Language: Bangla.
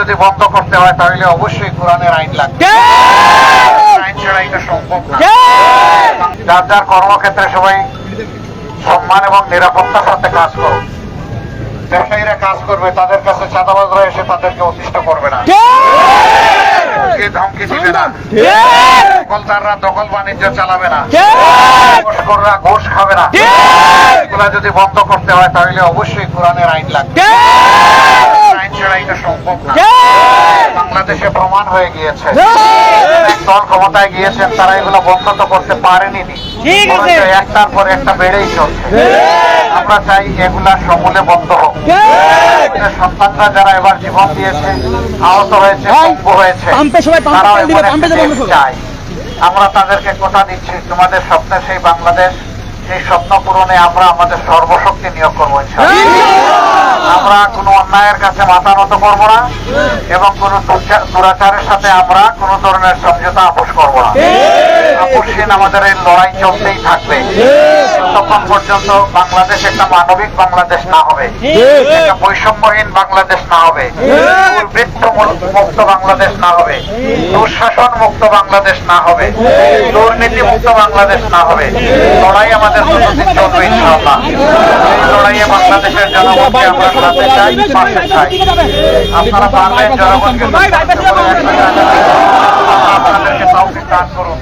যদি বন্ধ করতে হয় তাহলে অবশ্যই কোরআনের আইন লাগবে। আইন ছাড়া এটা সম্ভব না। যার যার কর্মক্ষেত্রে সবাই সম্মান এবং নিরাপত্তার সাথে কাজ করো। ব্যবসায়ীরা কাজ করবে তাদের কাছে চাঁদাবাজরা এসে তাদেরকে অতিষ্ঠ করবে না। ধমকি দিবে না? দখলদাররা দখল বাণিজ্য চালাবে না। ঘোষখোররা ঘোষ খাবে না। এগুলা যদি বন্ধ করতে হয় তাহলে অবশ্যই কোরআনের আইন লাগবে। সম্ভব না বাংলাদেশে প্রমাণ হয়ে গিয়েছে। দল ক্ষমতায় গিয়েছেন তারা এগুলো বন্ধ তো করতে পারেনি একটার পর একটা বেড়েই চলছে। আমরা চাই এগুলা সমূলে বন্ধ হোক। সন্তানরা যারা এবার জীবন দিয়েছে আহত হয়েছে হয়েছে তারাও। চাই আমরা তাদেরকে কথা দিচ্ছি তোমাদের স্বপ্নে সেই বাংলাদেশ সেই স্বপ্ন পূরণে আমরা আমাদের সর্বশক্তি নিয়োগ করব আমরা অন্যায়ের কাছে মাথা নত করব না এবং কোনো দুরাচারের সাথে আমরা কোনো ধরনের সমঝোতা আপোষ করব না। আপোষহীন আমাদের এই লড়াই চলতেই থাকবে। ততক্ষণ পর্যন্ত বাংলাদেশ একটা মানবিক বাংলাদেশ না হবে। একটা বৈষম্যহীন বাংলাদেশ না হবে। দুর্বৃত্ত মুক্ত বাংলাদেশ না হবে। দুঃশাসন মুক্ত বাংলাদেশ না হবে। দুর্নীতি মুক্ত বাংলাদেশ না হবে। লড়াই আমাদের জনগণকে আমরা সাথে চাই পাশে চাই। আপনারা পারবেন জনগণকে আপনাদেরকে দান করুন।